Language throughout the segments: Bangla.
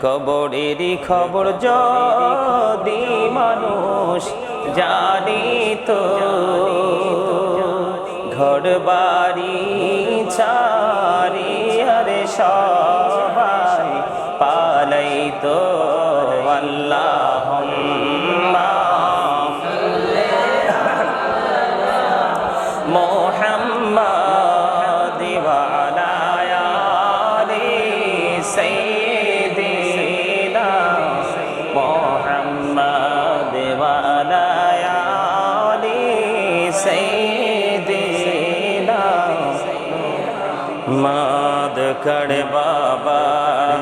কবরেরই খবর যদি মানুষ জানি তো ঘর বাড়ি আরে সবাই পালাই তো আল্লাহ মাদ কর বাবা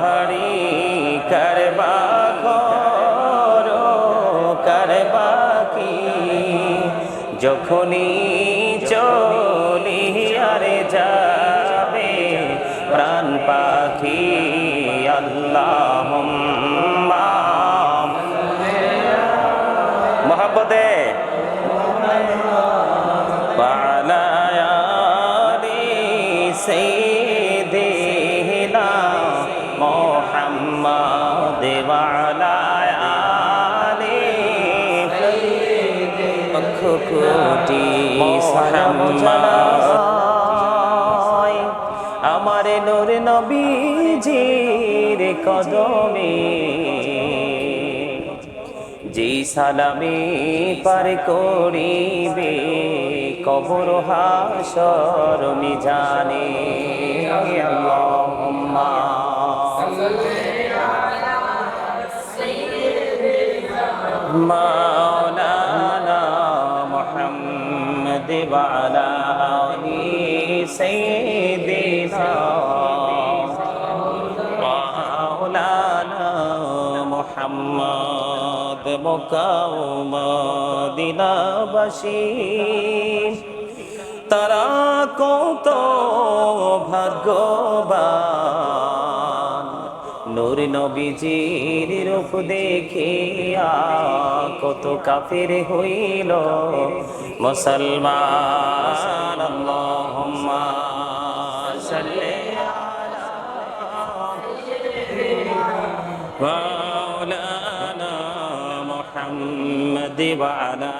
হরি করবা ঘোরো করবা কি যখনই চলি আরে যাবে প্রাণ পাখি আল্লাহ মোহাম্মদে সালাম আমার নূর নবীজির কদমে যেই সালামে পার করিবে কবর হাসর মিজানে আল্লাহুম্মা। মাওলানা মুহাম্মদ ওয়ালা আলি সাইয়্যিদিনা মাওলানা মুহাম্মদ মকাউমদিনাবাসী তারা কত ভাগ্যবান নূর নবীজির রূপ দেখিয়া কত কাফের হইল মুসলমান আল্লাহুম্মা সাল্লি مولانا محمد وعلى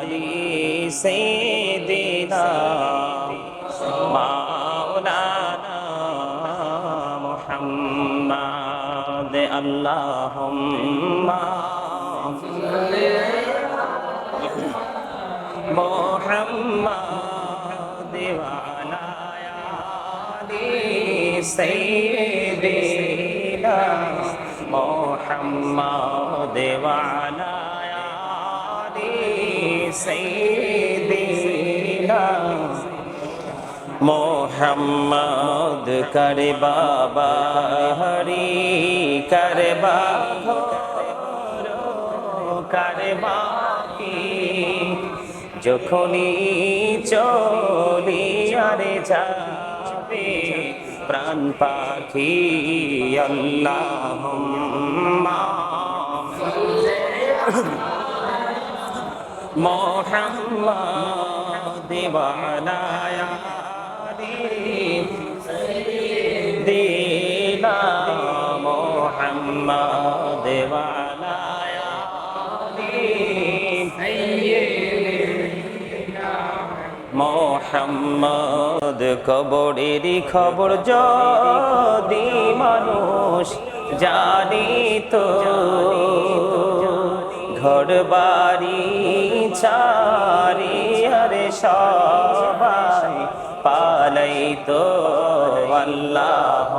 آل سيدنا مولانا محمد اللهم محمد وعلى آل سيدنا محمد وعلى آل سيدنا মোহাম্মদ করে বাবা হরি করে করে যখনই চলি আরে যাবে প্রাণ পাখি মোহাম্মদ দিবানায়া মোহাম্মদ মোহাম্মদ কবরেরই খবর যদি মানুষ জানি তো ঘর বাড়ি ছাড়ি আরে সবাই পালাই তো আল্লাহ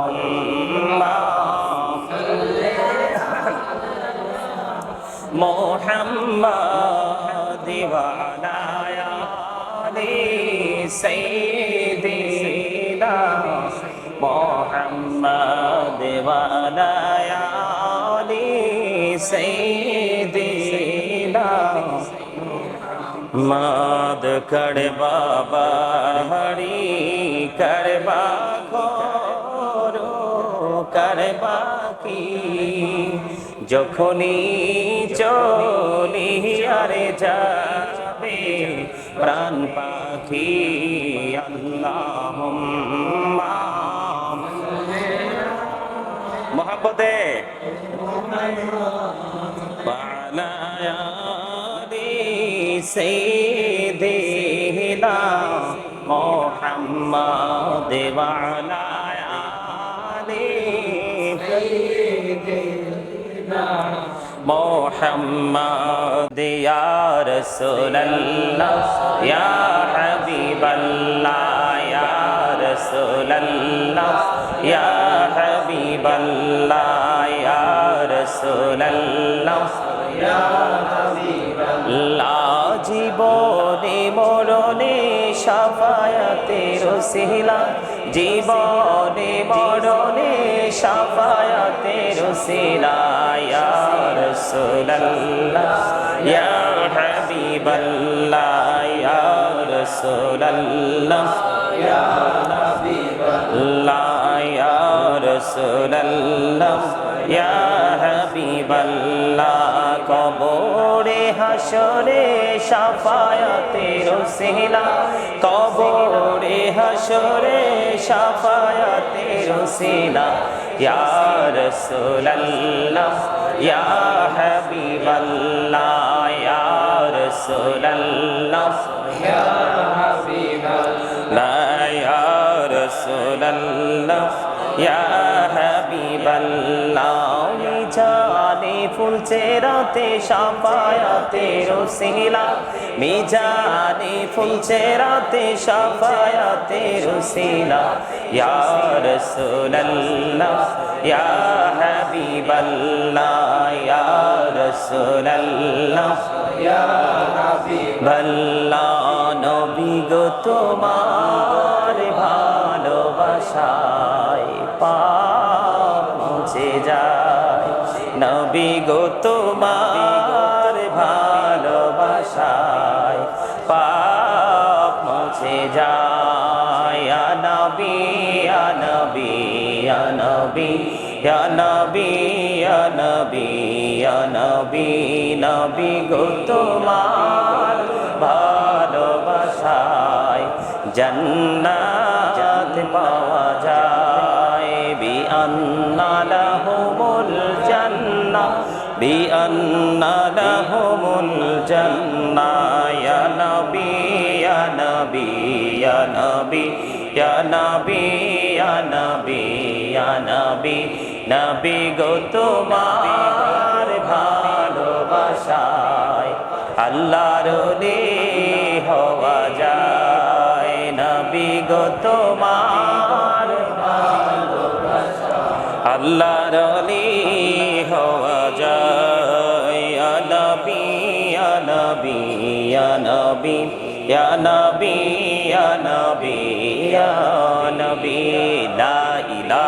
মোহাম্মদ সাইয়্যিদিনা মোহাম্মদ সাইয়্যিদিনা মাদ করে বাবা, হরি করে বাখরো করে বাকি। যখনই চলি আরে যাবে প্রাণ পাখি মহাপদে পানায়া से देना मोहम्मद वालाया मोहम्मद या रसूल अल्लाह या हबीब अल्लाह या रसूल अल्लाह या हबीब अल्लाह या रसूल সাফায়াতের সিলা জীবনে মরণে সাফায়াতের সিলা, ইয়া রাসূলুল্লাহ, ইয়া হাবিবাল্লাহ, ইয়া রাসূলুল্লাহ, ইয়া হাবিবাল্লাহ, ইয়া কবরে হাসরে সাফায়াতের সিলা কবরে হাসরে সাফায়াতের সিলা ইয়া রাসূলুল্লাহ, ইয়া হাবিবাল্লাহ, ইয়া রাসূলুল্লাহ। ইয়া হাবিবাল্লাহ ইয়া রাসূলুল্লাহ, ইয়া ফুলছেরাতে সাফায়াতের সিলা মিজানে ফুলছেরাতে সাফায়াতের সিলা ইয়া রাসূলুল্লাহ, ইয়া হাবিবাল্লাহ, ইয়া রাসূলুল্লাহ, ইয়া হাবিবাল্লাহ। নবী গো তোমার ইয়া নবী ইয়া নবী ইয়া নবী ইয়া নবী নবী গো তোমার ভালোবাসায় জন্নাত পাওয়া যায়। বি আন্না লাহুমুল জান্নাহ বি আন্না লাহুমুল জান্নাহ। ইয়া নবী ইয়া নবী ইয়া নবী ইয়া নবী ইয়া নবী। ইয়া নাবি নাবি গো তোমার ভালোবাসায় আল্লাহর রে হওয়া যায়। নাবি গো তোমার আল্লাহর রে হওয়া যায়। আনাবি আনাবি আনাবি Ya Nabi, Ya Nabi, Ya Nabi, Ya Nabi,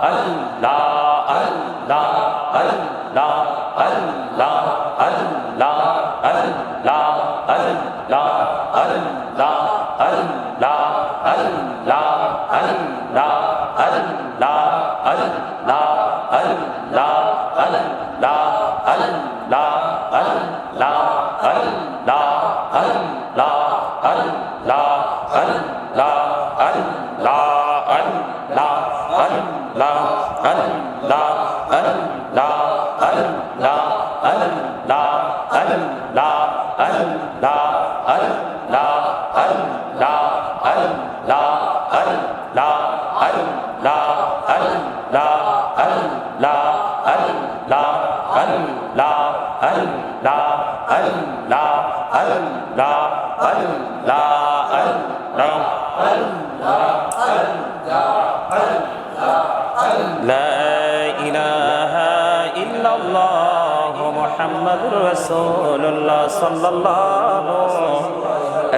아, 안, 라. الله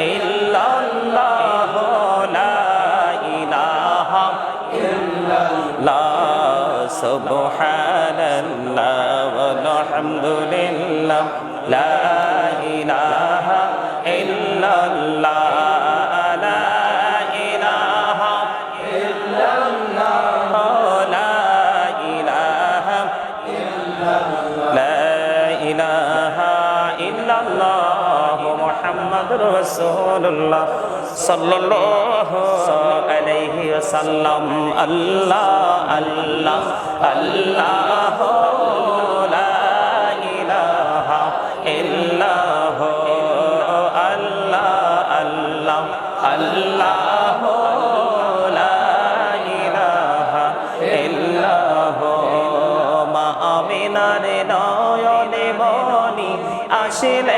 ইল্লাল্লাহ লা ইলাহা ইল্লাল্লাহ সুবহানাল্লাহ ওয়াল হামদুলিল্লাহ লা ইলাহা ইল্লাল্লাহ। মোহাম্মদুর রাসূলুল্লাহ সাল্লাল্লাহু আলাইহি ওয়াসাল্লাম। আল্লাহ আল্লাহ আল্লাহ লা ইলাহা ইল্লাহ, আল্লাহ আল্লাহ আল্লাহ আসিলে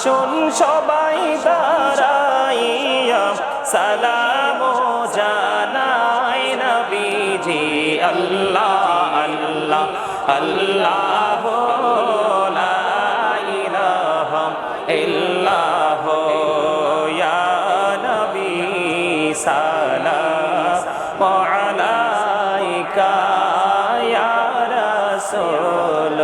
আসুন সবাই দাঁড়াইয়া সালাম জানাই নবীজি আল্লাহ আল্লাহ আল্লাহ সালাম আলাইকা ইয়া রাসূল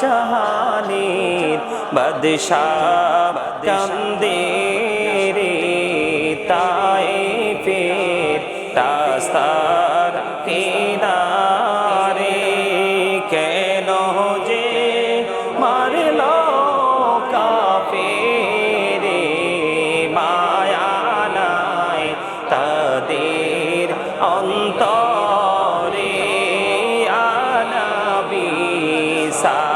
जहानी बदशाह कम दे side.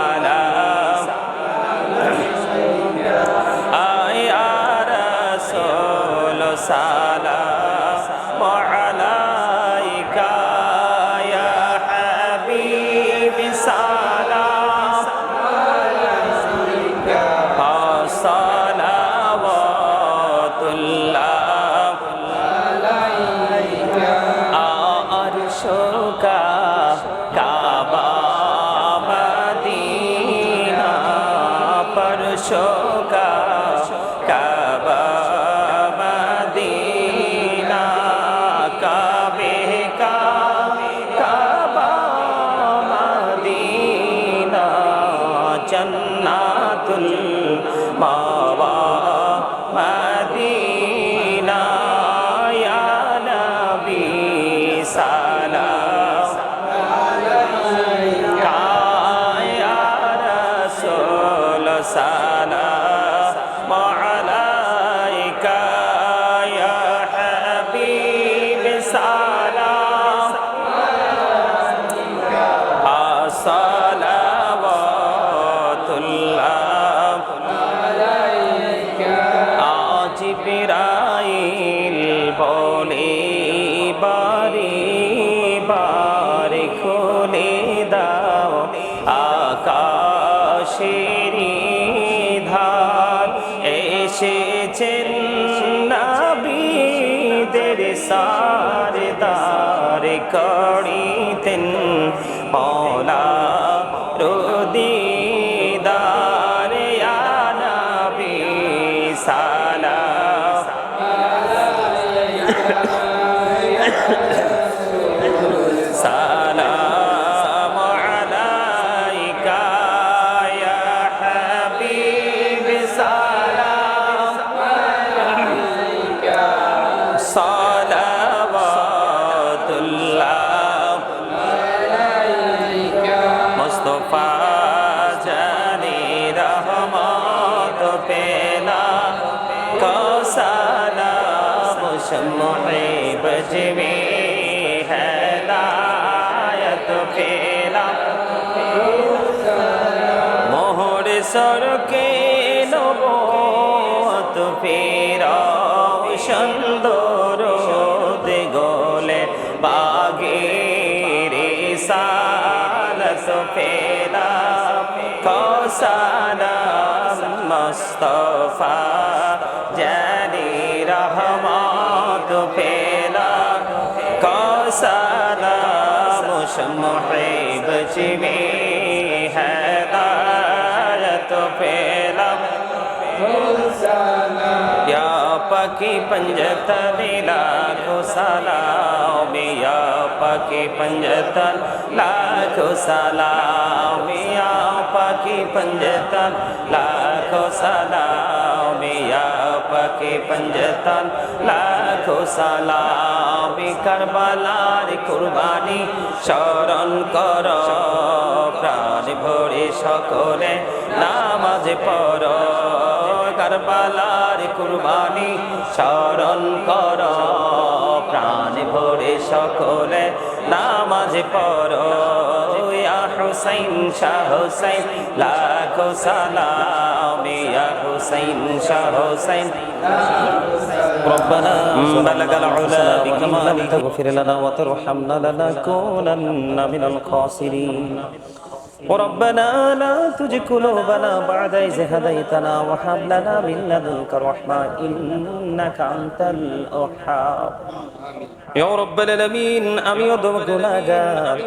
জান্নাতুল মাওয়া আকাশে মুশমে বজবে হেদায়ত পেলা মোহর সরকে নবত ফেরা সুন্দর দিগলে বাগের সালস ফেরা কসালা মুস্তফা پھیلا کوسالا موسم حیب میں ہے دارت پھیلا یا پاکی پنجتن لاکھو سلام یا پاکی پنجتن لاکھو سلام یا پاکی پنجتن لاکھو سلام یا বাবাকে পঞ্জতন লাখো সালামি কারবালার কুরবানি শরণ কর প্রাণ ভরে সকলে নামাজ পর কারবালার কুরবানি শরণ কর। প্রাণ ভরে সকলে নামাজ পড়। হুসাইন শাহ হুসাইন লাখো সালাম ইয়া হুসাইন শাহ হুসাইন ربنا بلغ العلا بكمالك تغفر لنا وترحمنا لنكونن من الخاسرين وربنا لا تزغ قلوبنا بعد إذ هديتنا وهب لنا من لدنك رحمة إنك أنت الوهاب يا رب العالمين আমি অদম গুনাহগার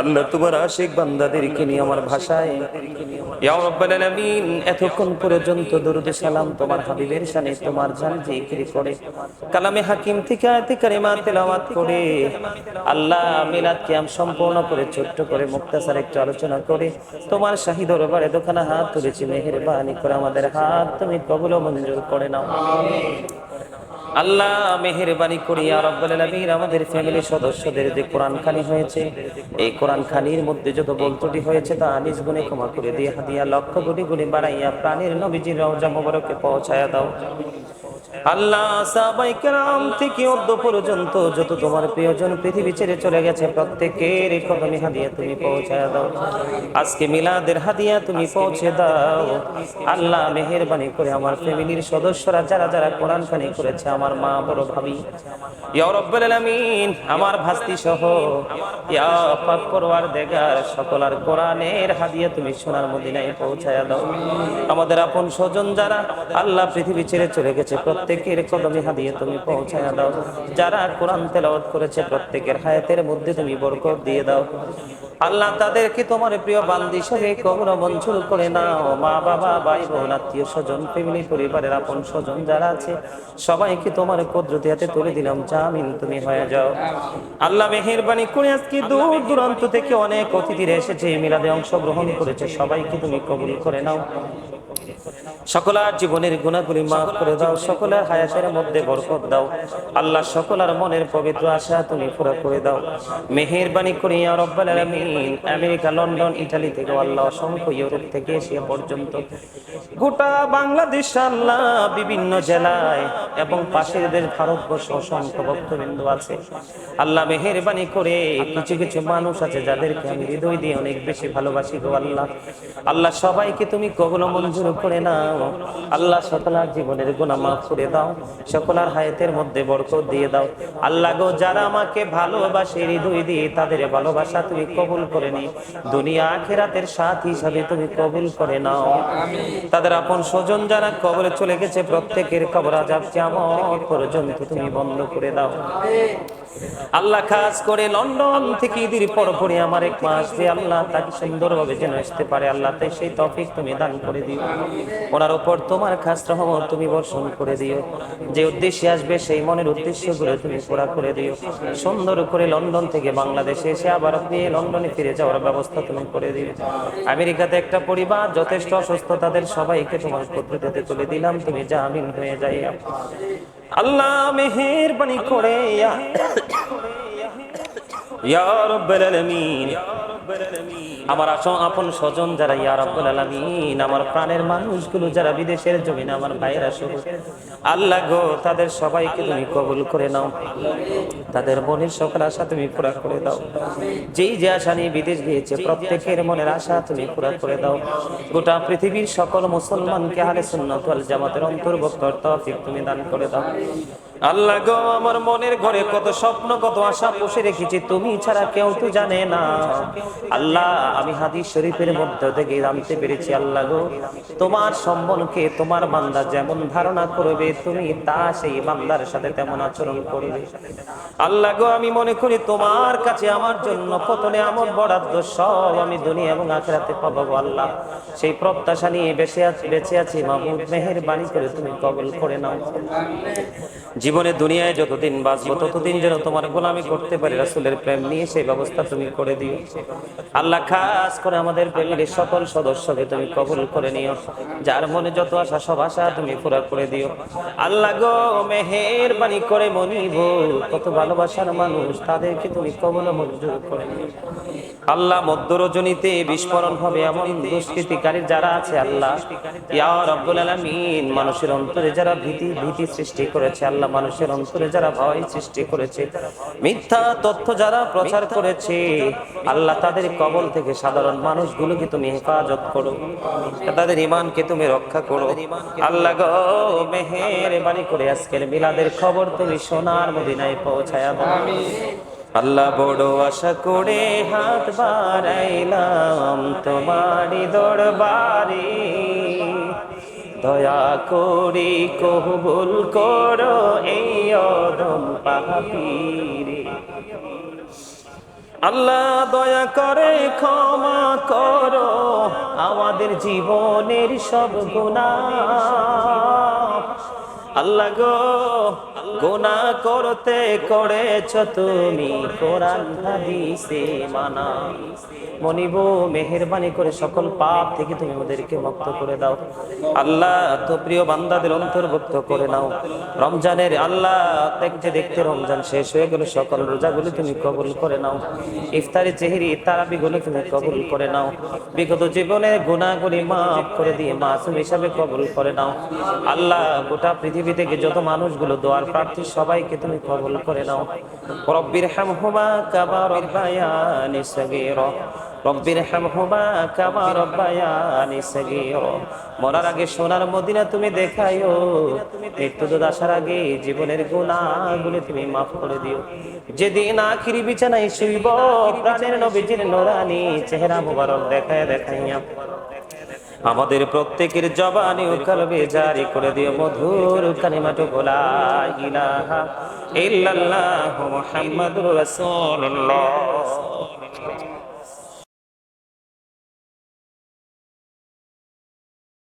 আল্লাহ তোমার আশিক বান্দাদেরকে নিয়ে আমার ভাষায় ইয়া রব্বাল আলামিন এতক্ষণ পর্যন্ত দরুদ সালাম তোমার হাবিবের শানে তোমার জান জিকির করে কালামে হাকিম থেকে আয়াতে কারিমা তেলাওয়াত করে আল্লাহ মিলাদ কিয়াম সম্পূর্ণ করে ছোট্ট করে মুক্তাসার একটু আলোচনা করে। তোমার শাহী দরবারে দোকানে হাত তুলেছি, মেহেরবানি করে আমাদের হাত তুমি কবুল মঞ্জুর করে নাও। আল্লাহ, মেহেরবানি করিয়া রব্বুল আলামিন। আমাদের ফ্যামিলি সদস্যদের যে কোরআন খানি হয়েছে, এই কোরআন খানির মধ্যে যত বলতুটি হয়েছে, তা আনিস গুনে ক্ষমা করে দিয়ে হাদিয়া লক্ষ কোটি গুণে বাড়াইয়া প্রাণের নবীজির রওজা মোবারকে পৌঁছায়া দাও। আল্লাহ থেকে অর্ধ পর্যন্ত যত তোমার প্রিয়জন পৃথিবী ছেড়ে চলে গেছে, প্রত্যেকের কদমে হাদিয়া তুমি পৌঁছায় দাও। আজকে মিলাদের হাদিয়া তুমি পৌঁছে দাও। আল্লাহ মেহেরবানি করে আমার ফ্যামিলির সদস্যরা যারা যারা কোরআন খানি করেছে, আমার মা, বড় ভাবি আমার ভাস্তি সহ দেগার সকল আর কোরআনের হাদিয়া তুমি সোনার মদিনায় পৌঁছায় দাও। আমাদের আপন স্বজন যারা আল্লাহ পৃথিবী ছেড়ে চলে গেছে প্রত্যেকের কদমে হাদিয়ে তুমি পৌঁছায় দাও। যারা কোরআন তেলাওয়াত করেছে, প্রত্যেকের হায়াতের মধ্যে তুমি বরকত দিয়ে দাও। আল্লাহ তাদেরকে তোমার প্রিয় বান্দি হিসেবে কবর মঞ্জুর করে নাও। মা, বাবা ভাই বোন আত্মীয় স্বজন ফ্যামিলি পরিবারের আপন স্বজন যারা আছে, সবাইকে তোমার কুদরতি হাতে তুলে দিলাম। জামিন তুমি হয়ে যাও। আল্লাহ মেহেরবানি করে আজকে দূর দূরান্ত থেকে অনেক অতিথিরা এসেছে মিলাদে অংশগ্রহণ করেছে। সবাইকে তুমি কবুল করে নাও। সকলার জীবনের গুণাগুলি মাফ করে দাও, সকলের হায়াতের মধ্যে বরকত দাও। আল্লাহ সকলার মনের পবিত্র আশা তুমি পুরো করে দাও। মেহেরবানি করি ইয়া রব্বাল আলামিন। আমেরিকা, লন্ডন, ইটালি থেকে আল্লাহ অসংখ্য ইউরোপ থেকে এশিয়া পর্যন্ত। গোটা বাংলাদেশ আল্লাহ বিভিন্ন জেলায় এবং পাশের দেশ ভারতবর্ষ অসংখ্য ভক্তবৃন্দ আছে। আল্লাহ মেহেরবানি করে কিছু কিছু মানুষ আছে যাদেরকে আমি হৃদয় দিয়ে অনেক বেশি ভালোবাসি গো আল্লাহ। আল্লাহ সবাইকে তুমি কবল মঞ্জুর করে নাও। আল্লাহ সকলার জীবনের গুনাহ মাফ করে দাও। সকলার হায়াতের মধ্যে বরকত দিয়ে দাও। আল্লাহ গো, যারা আমাকে ভালোবাসে, হৃদয় দিয়ে তাদের ভালোবাসা তুমি কবুল করে নি দুনিয়া আখেরাতের সাথ হিসাবে তুমি কবুল করে নাও। তাদের আপন স্বজন যারা কবরে চলে গেছে, প্রত্যেকের কবর আজাব কেমন পর্যন্ত তুমি বন্ধ করে দাও। আল্লাহ খাস করে লন্ডন থেকে ঈদের পর পরে আমার এক মাস যে আল্লাহ তাকে সুন্দরভাবে যেন আসতে পারে, আল্লাহ তাই সেই তফিক তুমি দান করে দিও। ওনার উপর তোমার খাস রহমত তুমি বর্ষণ করে দিও। যে উদ্দেশ্যে আসবে সেই মনের উদ্দেশ্য উদ্দেশ্যগুলো তুমি পুরা করে দিও। সুন্দর করে লন্ডন থেকে বাংলাদেশে এসে আবার আপনি লন্ডনে ফিরে যাওয়ার ব্যবস্থা তুমি করে দিও। আমেরিকাতে একটা পরিবার, যথেষ্ট অসুস্থ, তাদের সবাইকে তোমার পদ্ধতিতে তুলে দিলাম, তুমি জামিন হয়ে যাইয়া। আল্লাহ মেহেরবানি করে ইয়া ইয়া রাব্বাল আলামিন আমার আসন আপন স্বজন যারা, ইয়া রাব্বুল আলামিন, আমার প্রাণের মানুষগুলো যারা বিদেশের জমিনে, আমার ভাইরা সহ। আল্লাহ গো, তাদের সবাইকে তুমি কবুল করে নাও। তাদের মনের সকল আশা তুমি পুরা করে দাও। যেই যে আশা নিয়ে বিদেশ গিয়েছে, প্রত্যেকের মনের আশা তুমি পুরা করে দাও। গোটা পৃথিবীর সকল মুসলমানকে আহলে সুন্নাত জামাতের অন্তর্ভুক্ত তৌফিক তুমি দান করে দাও। আল্লাহ গো, আমার মনের ঘরে কত স্বপ্ন, কত আশা পুষে রেখেছি, তুমি ছাড়া কেউ তো জানে না। আল্লাহ, আমি হাদিস শরীফের মধ্য থেকে জানতে পেরেছি, আল্লাহ গো, তোমার সম্বন্ধকে তোমার বান্দা যেমন ধারণা করবে, তুমি তা সেই বান্দার সাথে তেমন আচরণ করবে। আল্লাহ গো, আমি মনে করি তোমার কাছে আমার জন্য পতনে আমার বরাদ্দ সব আমি দুনিয়া এবং আখেরাতে পাবো আল্লাহ। সেই প্রত্যাশা নিয়ে বেঁচে আছি বেঁচে আছি মাহমুদ মেহেরবানি করে তুমি কবল করে নাও। জীবনে দুনিয়ায় যতদিন বাঁচবো ততদিন যেন তোমার গোলামি করতে পারি রাসুলের প্রেম নিয়ে সেই ব্যবস্থা তুমি করে দিও। আল্লাহ খাস করে আমাদের ফ্যামিলির সকল সদস্যকে তুমি কবুল করে নিও। যার মনে যত আশা সব আশা তুমি পুরা করে দিও। আল্লাহ গো মেহের বাণী করে মনিব কত ভালোবাসার মানুষ তাদেরকে তুমি কবল মঞ্জুর করে নিও। আল্লাহ মধ্য রজনীতে বিস্ফোরণ হবে এমন দুষ্কৃতিকারীর যারা আছে আল্লাহ। ইয়া রব্বুল আলামিন মানুষের অন্তরে যারা ভীতি ভীতি সৃষ্টি করেছে আল্লাহ মানুষের অন্তরে যারা ভয় সৃষ্টি করেছে মিথ্যা তথ্য যারা প্রচার করেছে আল্লাহ তাদের কবল থেকে সাধারণ মানুষগুলোকে তুমি হেফাজত করো তাদের ইমানকে তুমি রক্ষা করো। আল্লাহ গো মেহের বাড়ি করে আজকের মিলাদের খবর তুমি সোনার মদিনায় পৌঁছায়া আল্লাহ বড় আশা করে হাত বাড়াইলাম তোমারই দরবারে। দয়া করি কবুল করো এই অদম পাপিরে। আল্লাহ দয়া করে ক্ষমা করো আমাদের জীবনের সব গুণা আল্লাহ গো গুনাহ করতে করেছ তুমি, কোরআন, হাদিসে মানা। মনিব, মেহেরবানি করে সকল পাপ থেকে তুমি ওদেরকে মুক্ত করে দাও। আল্লাহ, তো প্রিয় বান্দাদের অন্তর্ভুক্ত করে নাও। রমজানের আল্লাহ দেখতে দেখতে রমজান শেষ হয়ে গেল, সকল রোজাগুলি তুমি কবুল করে নাও। ইফতারি চেহারি, তারাবিগুলো তুমি কবুল করে নাও। বিগত জীবনে গুণাগুলি মাফ করে দিয়ে মাসুম হিসাবে কবুল করে নাও। আল্লাহ, গোটা পৃথিবী থেকে যত মানুষগুলো দোয়ার প্রার্থী সবাইকে তুমি কবুল করে নাও। রব্বির হামহুমা কাবা রব্বায়ানি সগীরা। রব্বির হামহুমা কামা রব্বায়ানি সগীরা। মরার আগে সোনার মদিনা তুমি দেখাইও। মৃত্যু আসার আগে জীবনের গুনাহগুলো তুমি মাফ করে দিও। যেদিন আখিরি বিছানায় শুইব প্রাণের নবীজির নোরানি চেহারা মুবারক দেখায় দেখাইয়া আমাদের প্রত্যেকের জবানি কলবে জারি করে দিও মধুর কালিমাটু গোলা ইলাহা ইল্লাল্লাহু মুহাম্মাদুর রাসূলুল্লাহ।